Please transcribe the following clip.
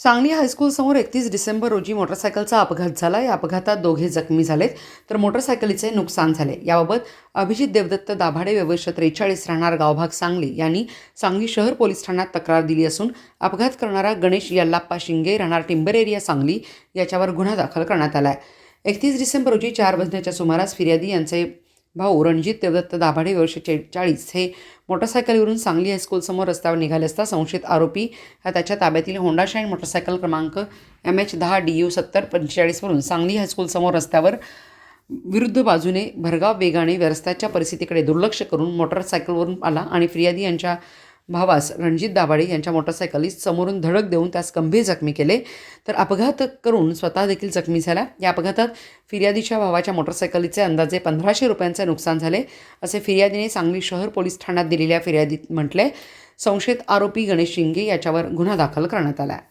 सांगली हायस्कूलसमोर एकतीस डिसेंबर रोजी मोटरसायकलचा अपघात झाला. या अपघातात दोघे जखमी झालेत. तर मोटरसायकलीचे नुकसान झाले. याबाबत अभिजित देवदत्त दाभाडे व्यवस्थ त्रेचाळीस राहणार गावभाग सांगली यांनी सांगली शहर पोलीस ठाण्यात तक्रार दिली असून अपघात करणारा गणेश यल्लाप्पा शिंगे राहणार टिंबर एरिया सांगली याच्यावर गुन्हा दाखल करण्यात आला आहे एकतीस डिसेंबर रोजी चार वाजण्याच्या सुमारास फिर्यादी यांचे भाऊ रणजित देवदत्त दाभाडे वर्ष चाळीस. हे मोटरसायकलवरून सांगली हायस्कूलसमोर रस्त्यावर निघाले असता संशयित आरोपी हा त्याच्या ताब्यातील होंडा शाईन मोटरसायकल क्रमांक एम एच दहा डी यू सत्तर पंचेचाळीसवरून सांगली हायस्कूलसमोर रस्त्यावर विरुद्ध बाजूने भरगाव वेगाने रस्त्याच्या परिस्थितीकडे दुर्लक्ष करून मोटरसायकलवरून आला आणि फिर्यादी यांच्या भावास रणजित दाभाडे यांच्या मोटरसायकलीस समोरून धडक देऊन त्यास गंभीर जखमी केले. तर अपघात करून स्वतः देखील जखमी झाला. या अपघातात फिर्यादीच्या भावाच्या मोटरसायकलीचे अंदाजे पंधराशे रुपयांचे नुकसान झाले असे फिर्यादीने सांगली शहर पोलीस ठाण्यात दिलेल्या फिर्यादीत म्हटले. संशयित आरोपी गणेश शिंगे याच्यावर गुन्हा दाखल करण्यात आला आहे.